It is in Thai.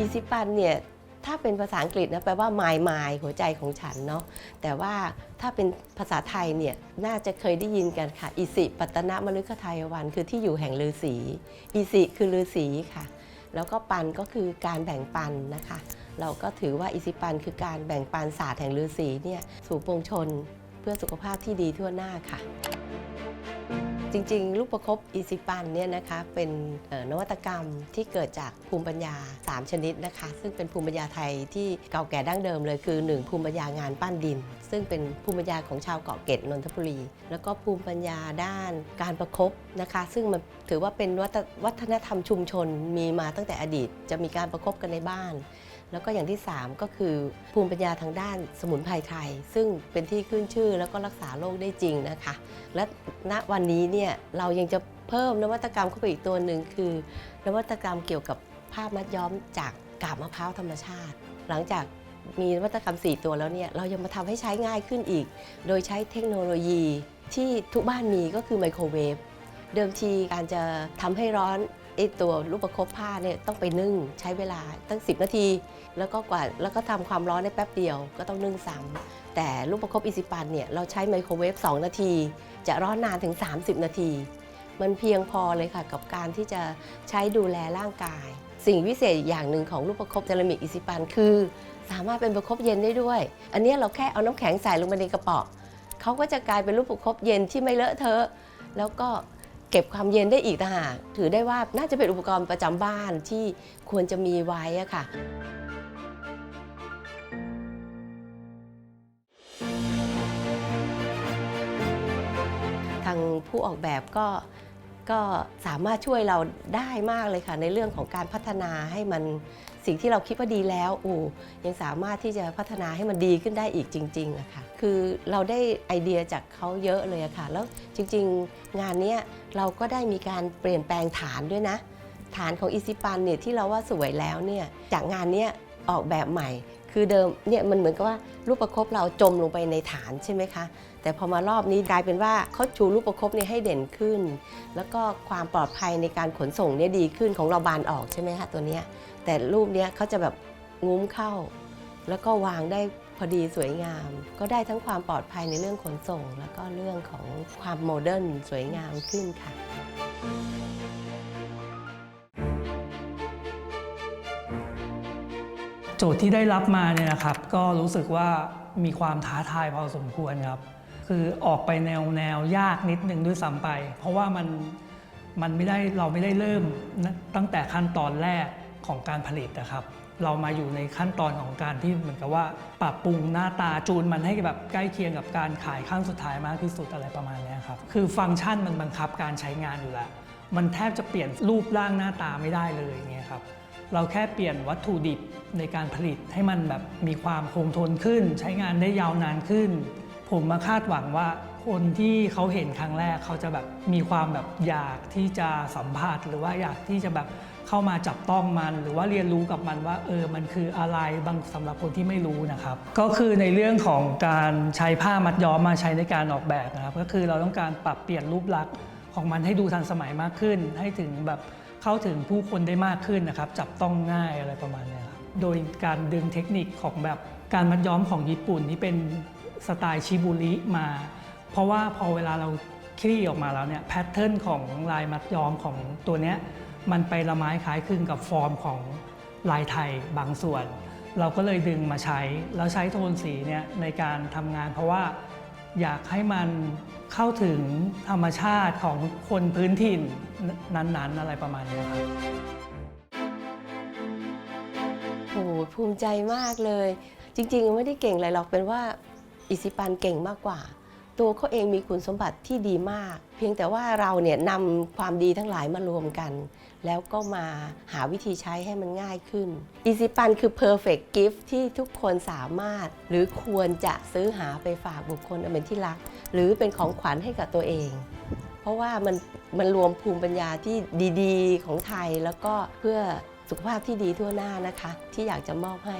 อีซิปันเนี่ยถ้าเป็นภาษาอังกฤษนะแปลว่า my my หัวใจของฉันเนาะแต่ว่าถ้าเป็นภาษาไทยเนี่ยน่าจะเคยได้ยินกันค่ะ อิสิปัตตนมฤคทายวัน คือที่อยู่แห่งฤาษีอิสิคือฤาษีค่ะ แล้วก็ปันก็คือการแบ่งปันนะคะ เราก็ถือว่าอิสิปันคือการแบ่งปันศาสตร์แห่งฤาษีเนี่ยสู่ปวงชนเพื่อสุขภาพที่ดีทั่วหน้าค่ะ จริง ๆ ลูกประคบอีซิปันเนี่ยนะคะเป็นนวัตกรรมที่เกิดจากภูมิปัญญา 3 ชนิดนะคะ ซึ่งเป็นภูมิปัญญาไทยที่เก่าแก่ดั้งเดิมเลยคือ 1 ภูมิปัญญางานปั้นดิน ซึ่งเป็นภูมิปัญญาของชาวเกาะเกร็ดนนทบุรี แล้วก็ภูมิปัญญาด้านการประคบนะคะ ซึ่งมันถือว่าเป็นวัฒวัฒนธรรมชุมชนมีมาตั้งแต่อดีต จะมีการประคบกันในบ้าน แล้วก็อย่างที่ 3 ก็คือภูมิปัญญาทางด้านสมุนไพรไทย ซึ่งเป็นที่ขึ้นชื่อแล้วก็รักษาโรคได้จริงนะคะ และณวันนี้เนี่ยเรายังจะเพิ่มนวัตกรรมเข้าไปอีกตัวหนึ่งคือ นวัตกรรมเกี่ยวกับผ้ามัดย้อมจากกาบมะพร้าวธรรมชาติ หลังจากมีนวัตกรรม 4 ตัวแล้วเนี่ยเรายังมาทำให้ใช้ง่ายขึ้นอีก โดยใช้เทคโนโลยีที่ทุกบ้านมีก็คือไมโครเวฟเดิมทีการจะทำให้ร้อน ไอตัวลูกประคบผ้าเนี่ยต้องไปนึ่งใช้เวลาตั้ง 10 นาที แล้วก็กว่าแล้วก็ทำความร้อนได้แป๊บเดียวก็ต้องนึ่งซ้ำแต่ลูกประคบอีซิปันเนี่ยเราใช้ไมโครเวฟ2 นาที จะร้อนนานถึง 30 นาที มันเพียงพอเลยค่ะกับการที่จะใช้ดูแลร่างกาย สิ่งวิเศษอย่างหนึ่งของลูกประคบเซรามิกอีซิปันคือสามารถเป็นประคบเย็นได้ด้วย อันนี้เราแค่เอาน้ำแข็งใส่ลงไปในกระป๋องเขาก็จะกลายเป็นลูกประคบเย็นที่ไม่เลอะเทอะ แล้วก็ เก็บความเย็นได้อีกต่างหากถือได้ว่าน่าจะเป็นอุปกรณ์ประจำบ้านที่ควรจะมีไว้ค่ะทางผู้ออกแบบก็ ก็สามารถช่วยเราได้มากเลยค่ะ ในเรื่องของการพัฒนาให้มันสิ่งที่เราคิดว่าดีแล้วโอ้ยังสามารถที่จะพัฒนาให้มันดีขึ้นได้อีกจริงๆอะค่ะคือเราได้ไอเดียจากเขาเยอะเลยอะค่ะ แล้วจริงๆงานนี้เราก็ได้มีการเปลี่ยนแปลงฐานด้วยนะ ฐานของอีซิปันเนี่ยที่เราว่าสวยแล้วเนี่ยจากงานนี้ออกแบบใหม่ คือเดิมเนี่ยมันเหมือนกับว่าลูกประคบเราจมลงไปในฐานใช่ไหมคะ แต่พอมารอบนี้กลายเป็นว่าเขาชูลูกประคบเนี่ยให้เด่นขึ้น แล้วก็ความปลอดภัยในการขนส่งเนี่ยดีขึ้นของเราบานออกใช่ไหมคะตัวเนี้ยแต่รูปเนี้ยเขาจะแบบงุ้มเข้า แล้วก็วางได้พอดีสวยงาม ก็ได้ทั้งความปลอดภัยในเรื่องขนส่ง แล้วก็เรื่องของความโมเดิร์นสวยงามขึ้นค่ะ โจทย์ที่ได้รับมาเนี่ยนะครับ ก็รู้สึกว่ามีความท้าทายพอสมควรครับ คือออกไปแนวแนวยากนิดนึงด้วยซ้ำไป เพราะว่ามันมันไม่ได้เราไม่ได้เริ่มนะตั้งแต่ขั้นตอนแรกของการผลิตนะครับ เรามาอยู่ในขั้นตอนของการที่เหมือนกับว่า ปรับปรุงหน้าตาจูนมันให้แบบใกล้เคียงกับการขายขั้นสุดท้ายมากที่สุดอะไรประมาณนี้ครับคือฟังก์ชันมันบังคับการใช้งานอยู่แล้ว มันแทบจะเปลี่ยนรูปร่างหน้าตาไม่ได้เลยอย่างเงี้ยครับ เราแค่เปลี่ยนวัตถุดิบในการผลิตให้มันแบบมีความคงทนขึ้น ใช้งานได้ยาวนานขึ้น ผมมาคาดหวังว่าคนที่เขาเห็นครั้งแรกเขาจะแบบมีความแบบอยากที่จะสัมผัสหรือว่าอยากที่จะแบบเข้ามาจับต้องมัน หรือว่าเรียนรู้กับมันว่าเออมันคืออะไรบางสำหรับคนที่ไม่รู้นะครับ ก็คือในเรื่องของการใช้ผ้ามัดย้อมมาใช้ในการออกแบบนะครับ ก็คือเราต้องการปรับเปลี่ยนรูปลักษณ์ของมันให้ดูทันสมัยมากขึ้น ให้ถึงแบบ เข้าถึงผู้คนได้มากขึ้นนะครับ จับต้องง่ายอะไรประมาณเนี้ยครับโดยการดึงเทคนิคของแบบการมัดย้อมของญี่ปุ่นที่เป็นสไตล์ชิบุริมา เพราะว่าพอเวลาเราคลี่ออกมาแล้วเนี่ยแพทเทิร์นของลายมัดย้อมของตัวเนี้ยมันไปละไม้คล้ายคลึงกับฟอร์มของลายไทยบางส่วน เราก็เลยดึงมาใช้ แล้วใช้โทนสีเนี่ยในการทำงาน เพราะว่าอยากให้มัน เข้าถึงธรรมชาติของคนพื้นถิ่นนั้นๆ อะไรประมาณนี้ครับโอ้โหภูมิใจมากเลย จริง ๆ ไม่ได้เก่งอะไรหรอกเป็นว่าอิสิปันเก่งมากกว่า ตัวเขาเองมีคุณสมบัติที่ดีมาก เพียงแต่ว่าเราเนี่ยนำความดีทั้งหลายมารวมกัน แล้วก็มาหาวิธีใช้ให้มันง่ายขึ้นอิซิปันคือ perfect gift ที่ทุกคนสามารถ หรือควรจะซื้อหาไปฝากบุคคลอันเป็นที่รัก หรือเป็นของขวัญให้กับตัวเอง เพราะว่ามันมันรวมภูมิปัญญาที่ดีๆ ของไทยแล้วก็เพื่อสุขภาพที่ดีทั่วหน้านะคะ ที่อยากจะมอบให้